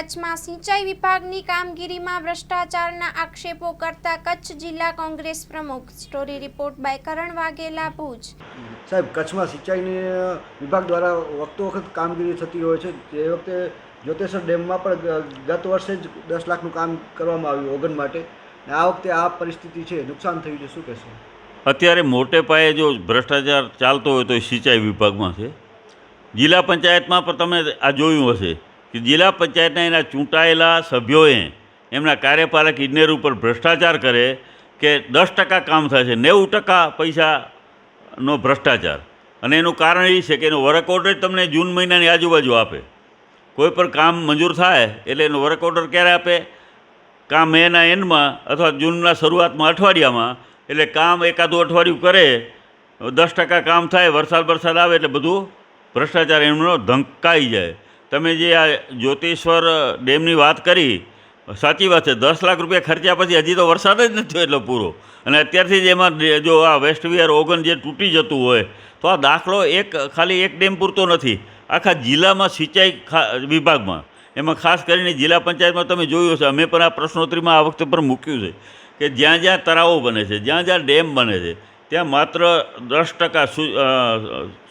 કચ્છમાં સિંચાઈ વિભાગની કામગીરીમાં ભ્રષ્ટાચારના આક્ષેપો કરતા કચ્છ જિલ્લા કોંગ્રેસ પ્રમુખ. Story report by Karan Vaghela Bhuj. સાહેબ કચ્છમાં સિંચાઈની વિભાગ દ્વારા વખતો વખત કામગીરી થતી હોય છે. તે વખતે જોતેશ્વર ડેમમાં પણ ગત વર્ષે જ દસ લાખનું કામ કરવામાં આવ્યું ઓગન માટે. અને આ વખતે આ પરિસ્થિતિ છે. નુકસાન થયું છે. શું કહેશો? અત્યારે મોટે પાયે જો ભ્રષ્ટાચાર ચાલતો હોય તો એ સિંચાઈ વિભાગમાં છે. જિલ્લા પંચાયતમાં પણ તમે આ જોયું હશે. કે જિલ્લા પંચાયતના એના ચૂંટાયેલા સભ્યોએ એમના કાર્યપાલક ઇજનેર ઉપર ભ્રષ્ટાચાર કરે કે દસ ટકા કામ છે, નેવું ટકા પૈસાનો ભ્રષ્ટાચાર. અને એનું કારણ એ છે કે એનો વર્ક ઓર્ડર તમને જૂન મહિનાની આજુબાજુ આપે. કોઈ પણ કામ મંજૂર થાય એટલે એનો વર્ક ઓર્ડર ક્યારે આપે? કામ મેના એન્ડમાં અથવા જૂનના શરૂઆતમાં અઠવાડિયામાં. એટલે કામ એકાદું અઠવાડિયું કરે, દસ ટકા કામ થાય, વરસાદ વરસાદ આવે એટલે બધું ભ્રષ્ટાચાર એમનો ધંકાઈ જાય. તમે જે આ જ્યોતિશ્વર ડેમની વાત કરી, સાચી વાત છે, દસ લાખ રૂપિયા ખર્ચ્યા પછી હજી તો વરસાદ જ નથી થયો એટલો પૂરો. અને અત્યારથી જ એમાં જો આ વેસ્ટ વિયર ઓગન જે તૂટી જતું હોય, તો આ દાખલો એક, ખાલી એક ડેમ પૂરતો નથી. આખા જિલ્લામાં સિંચાઈ વિભાગમાં. એમાં ખાસ કરીને જિલ્લા પંચાયતમાં તમે જોયું હશે, અમે પણ આ પ્રશ્નોત્તરીમાં આ વખતે પણ મૂક્યું છે કે જ્યાં જ્યાં તળાવો બને છે, જ્યાં જ્યાં ડેમ બને છે, ત્યાં માત્ર દસ ટકા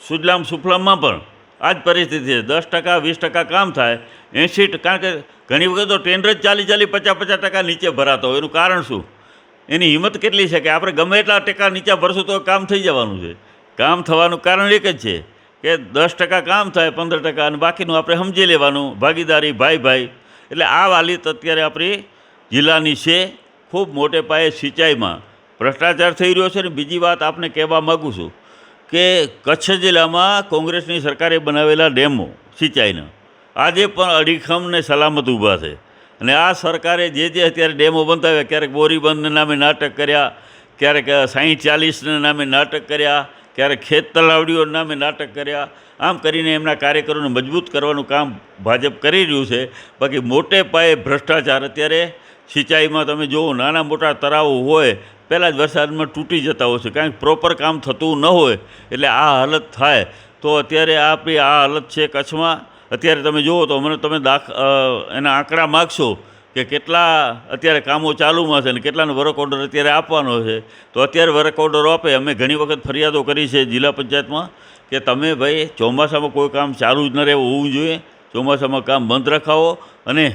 સુજલામ સુફલામમાં પણ આ જ પરિસ્થિતિ છે. દસ ટકા, વીસ ટકા કામ થાય, એંશી કારણ કે ઘણી વખત તો ટેન્ડર જ ચાલી ચાલી પચાસ પચાસ ટકા નીચે ભરાતો હોય. એનું કારણ શું? એની હિંમત કેટલી છે કે આપણે ગમે એટલા ટકા નીચે ભરશું તો કામ થઈ જવાનું છે. કામ થવાનું કારણ એક જ છે કે દસ ટકા કામ થાય, પંદર ટકા અને બાકીનું આપણે સમજી લેવાનું. ભાગીદારી, ભાઈ ભાઈ. એટલે આ વાલિત અત્યારે આપણી જિલ્લાની છે. ખૂબ મોટે પાયે સિંચાઈમાં ભ્રષ્ટાચાર થઈ રહ્યો છે ને બીજી વાત આપને કહેવા માગું છું કે કચ્છ જિલ્લામાં કોંગ્રેસની સરકારે બનાવેલા ડેમો સિંચાઈના. આજે પણ અડીખમ ને સલામત ઊભા છે. અને આ સરકારે જે જે અત્યારે ડેમો બંધાવ્યા ક્યારેક બોરીબંધના નામે નાટક કર્યા, ક્યારેક સાહીઠ ચાલીસના નામે નાટક કર્યા, ક્યારેક ખેત તલાવડીઓના નામે નાટક કર્યા, આમ કરીને એમના કાર્યકરોને મજબૂત કરવાનું કામ ભાજપ કરી રહ્યું છે. બાકી મોટે પાયે ભ્રષ્ટાચાર અત્યારે સિંચાઈમાં તમે જુઓ, નાના મોટા તળાવો હોય પહેલાં જ વરસાદમાં તૂટી જતા હોય છે. કારણ કે પ્રોપર કામ થતું ન હોય એટલે આ હાલત થાય. તો અત્યારે આપણી આ હાલત છે કચ્છમાં. અત્યારે તમે જુઓ તો મને તમે દાખ એના આંકડા માગશો કે કેટલા અત્યારે કામો ચાલુમાં છે અને કેટલાનો વર્ક ઓર્ડર અત્યારે આપવાનો છે. તો અત્યારે વર્ક ઓર્ડર આપે. અમે ઘણી વખત ફરિયાદો કરી છે જિલ્લા પંચાયતમાં કે તમે ભાઈ ચોમાસામાં કોઈ કામ ચાલુ જ ન રહેવું હોવું જોઈએ. ચોમાસામાં કામ બંધ રખાવો અને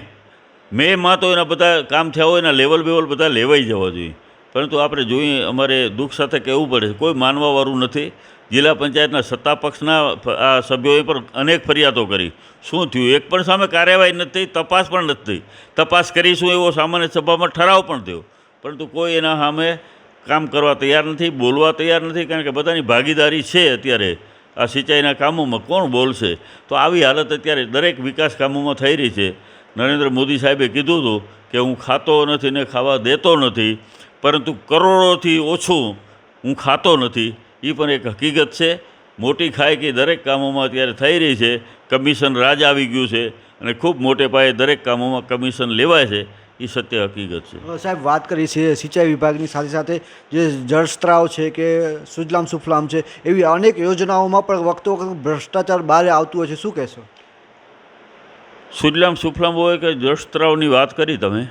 મેમાં તો એના બધા કામ થયા હોય એના લેવલ બેવલ બધા લેવાઈ જવા જોઈએ. પરંતુ આપણે જોઈએ, અમારે દુઃખ સાથે કહેવું પડે કોઈ માનવાવાળું નથી. જિલ્લા પંચાયતના સત્તા પક્ષના આ સભ્યોએ પણ અનેક ફરિયાદો કરી. શું થયું? એક પણ સામે કાર્યવાહી નથી, તપાસ પણ નથી. તપાસ કરીશું એવો સામાન્ય સભામાં ઠરાવ પણ થયો. પરંતુ કોઈ એના સામે કામ કરવા તૈયાર નથી, બોલવા તૈયાર નથી, કારણ કે બધાની ભાગીદારી છે અત્યારે આ સિંચાઈના કામોમાં. કોણ બોલશે? તો આવી હાલત અત્યારે દરેક વિકાસ કામોમાં થઈ રહી છે. નરેન્દ્ર મોદી સાહેબે કીધું હતું કે હું ખાતો નથી ને ખાવા દેતો નથી. પરંતુ કરોડોથી ઓછું હું ખાતો નથી. એ પણ એક હકીકત છે. મોટી ખાય કે દરેક કામોમાં અત્યારે થઈ રહી છે. કમિશન રાજ આવી ગયું છે અને ખૂબ મોટે પાયે દરેક કામોમાં કમિશન લેવાય છે. એ સત્ય હકીકત છે. સાહેબ વાત કરી છે સિંચાઈ વિભાગની સાથે સાથે જે જળસ્ત્રાવ છે કે સુજલામ સુફલામ છે એવી અનેક યોજનાઓમાં પણ વખતો વખત ભ્રષ્ટાચાર બહાર આવતું હોય છે. શું કહેશો? સુજલામ સુફલામ હોય કે જળસ્ત્રાવની વાત કરી તમે?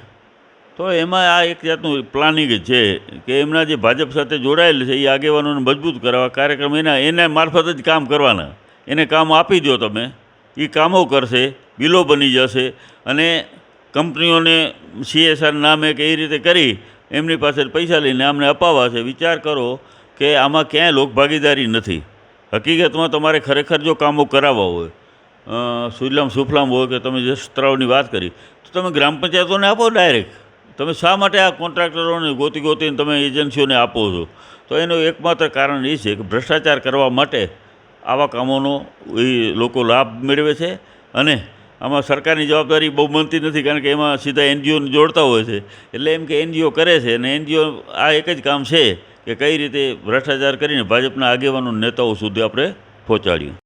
તો એમાં આ એક જાતનું પ્લાનિંગ છે કે એમના જે ભાજપ સાથે જોડાયેલ છે, એ આગેવાનોને મજબૂત કરવા કાર્યક્રમ એના એના મારફત જ કામ કરવાના. એને કામ આપી દો તમે. એ કામો કરશે, બિલો બની જશે અને કંપનીઓને સીએસઆર નામે કે એ રીતે કરી એમની પાસે પૈસા લઈને અમને અપાવવા છે. વિચાર કરો કે આમાં ક્યાંય લોકભાગીદારી નથી. હકીકતમાં તમારે ખરેખર જો કામો કરાવવા હોય સુજલામ સુફલામ હોય કે તમે જે સ્ત્રાવની વાત કરી, તો તમે ગ્રામ પંચાયતોને આપો ડાયરેક્ટ. તમે શા માટે આ કોન્ટ્રાક્ટરોને ગોતી ગોતીને તમે એજન્સીઓને આપો છો? તો એનું એકમાત્ર કારણ એ છે કે ભ્રષ્ટાચાર કરવા માટે આવા કામોનો એ લોકો લાભ મેળવે છે અને આમાં સરકારની જવાબદારી બહુ બનતી નથી કારણ કે એમાં સીધા એનજીઓને જોડતા હોય છે. એટલે એમ કે એનજીઓ કરે છે અને એનજીઓ આ એક જ કામ છે કે કઈ રીતે ભ્રષ્ટાચાર કરીને ભાજપના આગેવાનો નેતાઓ સુધી આપણે પહોંચાડ્યું